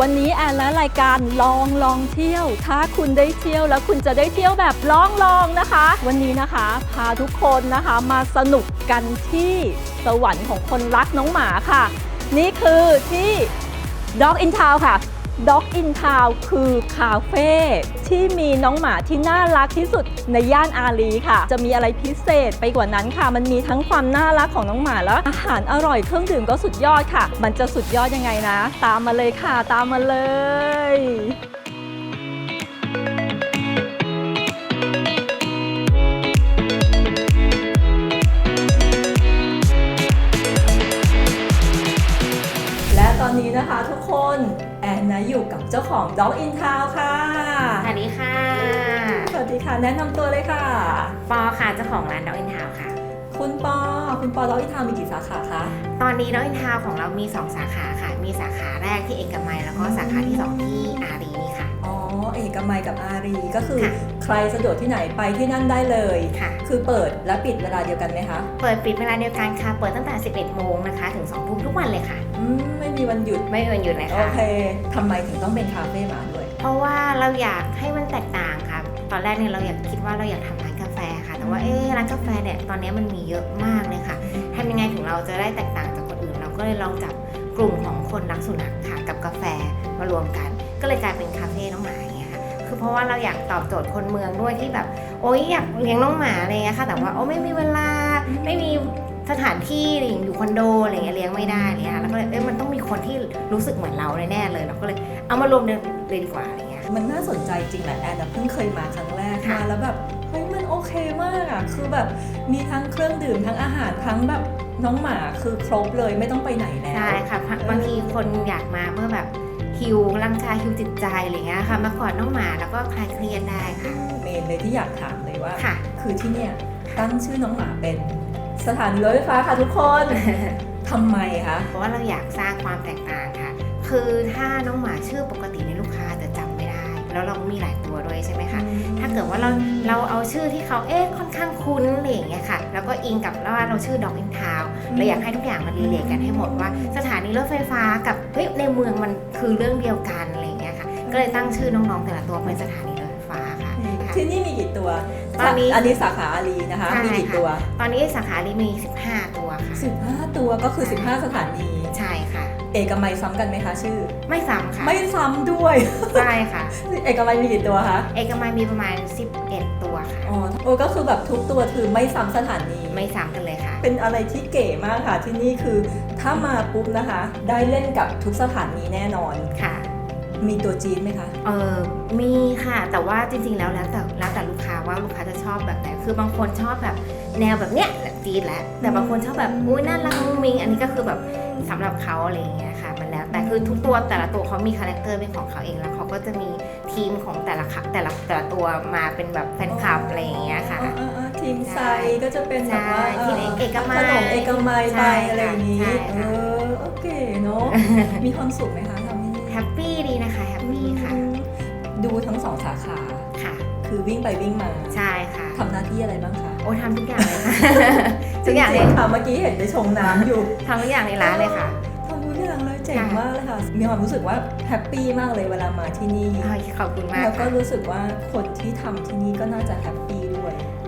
วันนี้แอนและรายการลองลองเที่ยว ถ้าคุณได้เที่ยวแล้วคุณจะได้เที่ยวแบบลองลองนะคะ วันนี้นะคะพาทุกคนนะคะมาสนุกกันที่สวรรค์ของคนรักน้องหมาค่ะ นี่คือที่ Dog in Town ค่ะ Dog in Town คือคาเฟ่ที่มีน้องหมาที่น่ารักที่สุดในย่านอารีค่ะ จะมีอะไรพิเศษไปกว่านั้นค่ะ มันมีทั้งความน่ารักของน้องหมาแล้ว อาหารอร่อยเครื่องดื่มก็สุดยอดค่ะ มันจะสุดยอดยังไงนะ ตามมาเลยค่ะ ตามมาเลย แอนนะอยู่กับเจ้าของ Dog in Town ค่ะ สวัสดีค่ะ สวัสดีค่ะ แนะนำตัวเลยค่ะ ปอค่ะเจ้าของร้านดอกอินทาวค่ะ คุณปอ คุณปอ Dog in Town มีกี่สาขาคะ ตอนนี้ดอกอินทาวของเรามี 2 สาขาค่ะ มีสาขาแรกที่เอกมัยแล้วก็สาขาที่ 2 ที่อารีนี่ค่ะอ๋อ เอกมัยกับอารีก็คือค่ะใครสะดวกที่ไหนไปที่นั่นได้เลยค่ะ คือเปิดและปิดเวลาเดียวกันไหมคะเปิดปิดเวลาเดียวกันค่ะ เปิดตั้งแต่ 11 โมงนะคะ ถึง 2 ทุ่มทุกวันเลยค่ะ อืมไม่มีวันหยุด ไม่มีวันหยุดเลยโอค่ะเคทำไมถึงต้องเป็นคาเฟ่หมาด้วย เพราะว่าเราอยากให้มันแตกต่างค่ะ ตอนแรกเนี่ยเราอยากคิดว่าเราอยากทำร้านกาแฟค่ะ แต่ว่าเอ๊ะร้านกาแฟเนี่ยตอนนี้มันมีเยอะมากเลยค่ะทำยังไงถึงเราจะได้แตกต่างจากคนอื่น เราก็เลยลองจับกลุ่มของคนรักสุนัขค่ะกับกาแฟมารวมกัน ก็เลยกลายเป็นคาเฟ่น้องหมาอย่างเงี้ย ค่ะคือเพราะว่าเราอยากตอบโจทย์คนเมืองด้วยที่แบบ โอ๊ยอยากเลี้ยงน้องหมาอะไรเงี้ยค่ะ แต่ว่าโอ้ไม่มีเวลาไม่มีสถานที่อะไรอย่างอยู่คอนโดอะไรเงี้ยเลี้ยงไม่ได้อะไรเนี่ยแล้วก็เลยเอ้ยมันต้องมีคนที่รู้สึกเหมือนเราแน่ๆเลยเราก็เลยเอามารวมเลยดีกว่าอะไรเงี้ยมันน่าสนใจจริงแหละแอนนะเพิ่งเคยมาครั้งแรกค่ะมาแล้วแบบเฮ้ยมันโอเคมากอะคือแบบมีทั้งเครื่องดื่มทั้งอาหารทั้งแบบน้องหมาคือครบเลยไม่ต้องไปไหนแล้วใช่ค่ะบางบางทีคนอยากมาเมื่อแบบ ฮิวร่างกายฮิวจิตใจอะไรเงี้ยค่ะ มาขอดน้องหมาแล้วก็คลายเครียดได้ค่ะ เมนเลยที่อยากถามเลยว่าค่ะ คือที่เนี่ยตั้งชื่อน้องหมาเป็นสถานีรถไฟฟ้าค่ะทุกคนทำไมคะ เพราะว่าเราอยากสร้างความแตกต่างค่ะ คือถ้าน้องหมาชื่อปกติในย แล้วเรามีหลายตัวด้วยใช่ไหมคะถ้าเกิดว่าเราเราเอาชื่อที่เขาเอ๊ะค่อนข้างคุ้นอะไรอย่างเงี้ยค่ะ แล้วก็อิงกับว่าเราชื่อดอกอินทาวเราอยากให้ทุกอย่างมันรีเลทกันให้หมดว่า สถานีรถไฟฟ้ากับเฮ้ยในเมืองมันคือเรื่องเดียวกันอะไรอย่างเงี้ยค่ะ ก็เลยตั้งชื่อน้องๆแต่ละตัวเป็นสถานีรถไฟฟ้าค่ะค่ะที่นี่มีกี่ตัวตอนนี้อันนี้สาขาอารีนะคะใช่มีกี่ค่ะตัว ตอนนี้สาขาลีมี 15ตัวค่ะ 15 ตัวก็คือ 15 สถานีใช่ค่ะ เอกมัยซ้ำกันไหมคะชื่อ ไม่ซ้ำค่ะ ไม่ซ้ำด้วย ใช่ค่ะ เอกมัยมีกี่ตัวคะ เอกมัยมีประมาณ 11 ตัวค่ะ อ๋อโอ้ก็คือแบบทุกตัวคือไม่ซ้ำสถานี ไม่ซ้ำกันเลยค่ะ เป็นอะไรที่เก๋มากค่ะที่นี่คือถ้ามาปุ๊บนะคะ ได้เล่นกับทุกสถานีแน่นอนค่ะมีตัวจี๊ดไหมคะ เออมีค่ะ แต่ว่าจริงๆ แล้วแล้วแต่แล้วแต่ลูกค้าว่าลูกค้าจะชอบแบบไหน คือบางคนชอบแบบ แนวแบบเนี้ยแบบจี๊ดแหละแต่บางคนชอบแบบอุ้ยน่ารักมุ้งมิง อันนี้ก็คือแบบสำหรับเขาอะไรอย่างเงี้ยค่ะ มันแล้วแต่คือทุกตัวแต่ละตัวเขามีคาแรคเตอร์เป็นของเขาเองแล้วเขาก็จะมีทีมของแต่ละค่ะแต่ละแต่ละตัวมาเป็นแบบแฟนคลับอะไรอย่างเงี้ยค่ะอ่าอ่าอ่าทีมไซใช่ก็จะเป็นแบบว่าใช่ทีมเอกมัยขนมเอกมัยใช่ไปอะไรอย่างนี้ใช่เอค่ะอโอเคเนาะมีความสุขไหมคะทำที่นี่แฮปปี้ดีนะคะแฮปปี้ค่ะ ดูทั้งสองสาขาค่ะ คือวิ่งไปวิ่งมาใช่ค่ะทำหน้าที่อะไรบ้างคะ โอ้ทำทุกอย่างเลยค่ะ ทุกอย่างเลยจริๆค่ะเมื่อกี้เห็นไปชงน้ำอยู่ ทำทุกอย่างในร้านเลยค่ะ ทำทุกอย่างเลยเจ๋งค่ะ มากเลยค่ะ มีความรู้สึกว่าแฮปปี้มากเลยเวลามาที่นี่อ้าวขอบคุณมากแล้วก็ค่ะรู้สึกว่าคนที่ทำที่นี่ก็น่าจะแฮปปี้ด้วย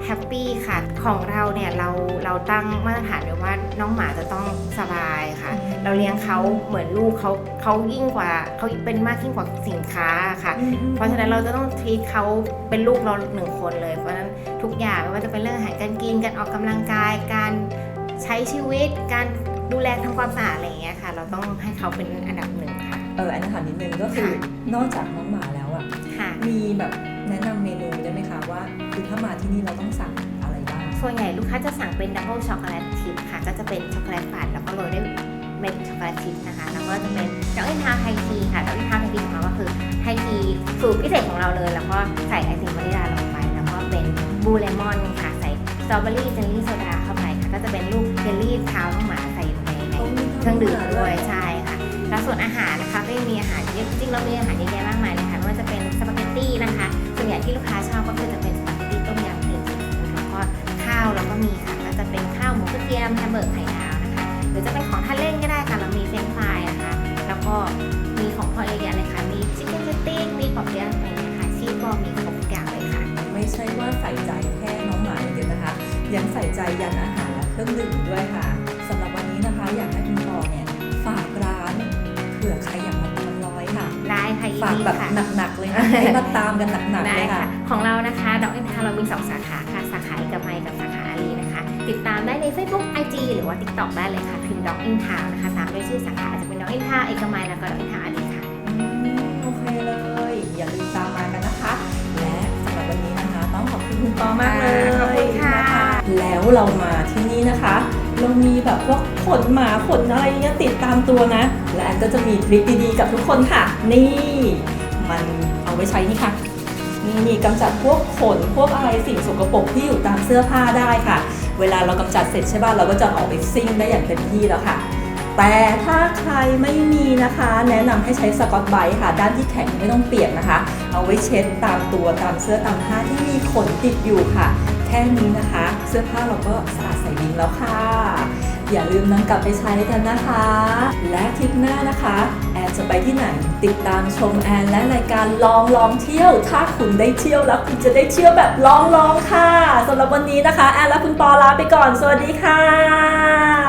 แฮปปี้ค่ะ ของเราเนี่ยเราเราตั้งมาตรฐานไว้ว่าน้องหมาจะต้องสบายค่ะ เราเลี้ยงเขาเหมือนลูกเขาเขายิ่งกว่าเขาเป็นมากยิ่งกว่าสินค้าค่ะ เพราะฉะนั้นเราจะต้องทีเขาเป็นลูกเราหนึ่งคนเลย เพราะฉะนั้นทุกอย่างไม่ว่าจะเป็นเรื่องอาหารการกินการออกกำลังกาย การใช้ชีวิต การดูแลทำความสะอาดอะไรอย่างเงี้ยค่ะ เราต้องให้เขาเป็นอันดับหนึ่งค่ะเอออันนี้ถามนิดนึงก็คือค่ะนอกจากน้องหมาแล้วอะค่ะมีแบบ แนะนำเมนูได้ไหมคะว่า คือถ้ามาที่นี่เราต้องสั่งอะไรบ้างส่วนใหญ่ลูกค้าจะสั่งเป็นดับเบิลช็อกโกแลตชิพค่ะ ก็จะเป็นช็อกโกแลตปั่นแล้วก็โรยด้วยเม็ดช็อกโกแลตชิพนะคะ แล้วก็จะเป็นดอกอินทาวไททีค่ะดอกอินทาวไททีของเราก็คือไททีสูตรพิเศษของเราเลย แล้วก็ใส่ไอติมวานิลาลงไป แล้วก็เป็นบลูเลมอนค่ะ ใส่สตรอเบอรี่เจลลี่โซดาเข้าไปค่ะ ก็จะเป็นลูกเจลลี่เท้าน้องหมาใส่อยู่ในในเครื่องดื่มด้วยใช่ค่ะ แล้วส่วนอาหารนะคะก็ยังมีอาหารเยอะจริงๆเรามีอาหารเยอะแยะมากมายเลยค่ะไม่ว่าจะเป็นสปาเกตตี้นะคะส่ วนใหญ่ที่ลูกค้าชอบก็คือจะเป็นสปาเกตตี้ต้มยำกลิ่นซีฟู้ดแล้วก็ข้าวเราก็มีค่ะก็จะเป็นข้าวหมูกระเทียมแฮมเบอร์ไข่ดาวนะคะหรือจะเป็นของทานเล่นก็ได้ค่ะเรามีเฟรนช์ฟรายนะคะ แล้วก็มีของพอเยอะแยะเลยค่ะมีชิคเก้นเฟตติ้งมีปอบเปี๊ยะอะไรอย่างเงี้ยค่ะชีสบอลมีครบทุกอย่างเลยค่ะ ไม่ใช่ว่าใส่ใจแค่น้องหมาอย่างเดียวนะคะ ยังใส่ใจยันอาหารและเครื่องดื่มด้วยค่ะ ฝากดีแบบค่ะหนักๆเลยค่ะให้มาตามกันหนักๆได้เลยค่ะค่ะ ของเรานะคะดอกอินทาเรามี 2 สาขาค่ะ สาขาเอกมัยกับสาขาอารีนะคะ ติดตามได้ใน Facebook IG หรือว่า TikTok ได้เลยค่ะพิมพ์ดอกอินทานะคะ ตามด้วยชื่อสาขาอาจจะเป็นดอกอินทาเอกมัยแล้วก็ดอกอินทาอารีค่ะอืมโอเคเลย อย่าลืมตามมากันนะคะ และสำหรับวันนี้นะคะ ต้องขอบคุณคุณปอมากเลยขอบคุณค่ะนแล้วเรามาที่นี่นะคะ เรามีแบบพวกขนหมาขนอะไรเงี้ยติดตามตัวนะ และแอนก็จะมีทริคดีๆกับทุกคนค่ะ นี่ มันเอาไว้ใช้นี่ค่ะนี่นี่กำจัดพวกขนพวกอะไรสิ่งสกปรกที่อยู่ตามเสื้อผ้าได้ค่ะ เวลาเรากำจัดเสร็จใช่ป่ะเราก็จะออกไปซิ่งได้อย่างเต็มที่แล้วค่ะ แต่ถ้าใครไม่มีนะคะ แนะนำให้ใช้สกอตไบค์ค่ะ ด้านที่แข็งไม่ต้องเปียกนะคะ เอาไว้เช็ดตามตัวตามเสื้อตามผ้าที่มีขนติดอยู่ค่ะ แค่นี้นะคะ เสื้อผ้าเราก็สะอาดใสดีแล้วค่ะ อย่าลืมนำกลับไปใช้กันนะคะ และทริปหน้านะคะ แอนจะไปที่ไหนติดตามชมแอนและรายการลองลองเที่ยว ถ้าคุณได้เที่ยวแล้วคุณจะได้เที่ยวแบบลองลองค่ะสำหรับวันนี้นะคะ แอนและคุณปอลาไปก่อน สวัสดีค่ะ